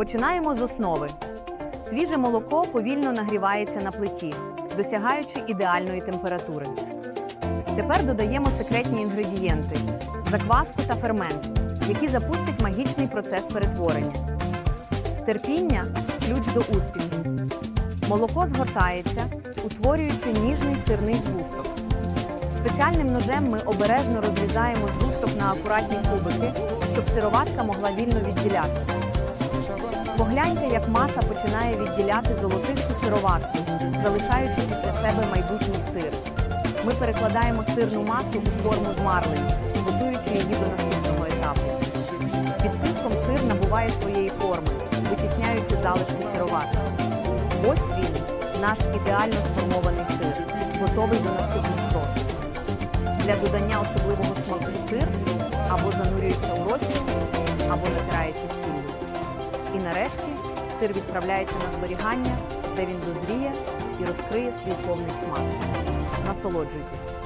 Починаємо з основи. Свіже молоко повільно нагрівається на плиті, досягаючи ідеальної температури. Тепер додаємо секретні інгредієнти закваску та фермент, які запустять магічний процес перетворення. Терпіння ключ до успіху. Молоко згортається, утворюючи ніжний сирний згусток. Спеціальним ножем ми обережно розрізаємо згусток на акуратні кубики, щоб сироватка могла вільно відділятися. Погляньте, як маса починає відділяти золотисту сироватку, залишаючи після себе майбутній сир. Ми перекладаємо сирну масу у форму з марлею, готуючи її до наступного етапу. Під тиском сир набуває своєї форми, витісняючи залишки сироватки. Ось він, наш ідеально сформований сир, готовий до наступних кроків. Для додання особливого смаку сир або занурюється у розсіл, або сіллю. Нарешті сир відправляється на зберігання, де він дозріє і розкриє свій повний смак. Насолоджуйтесь!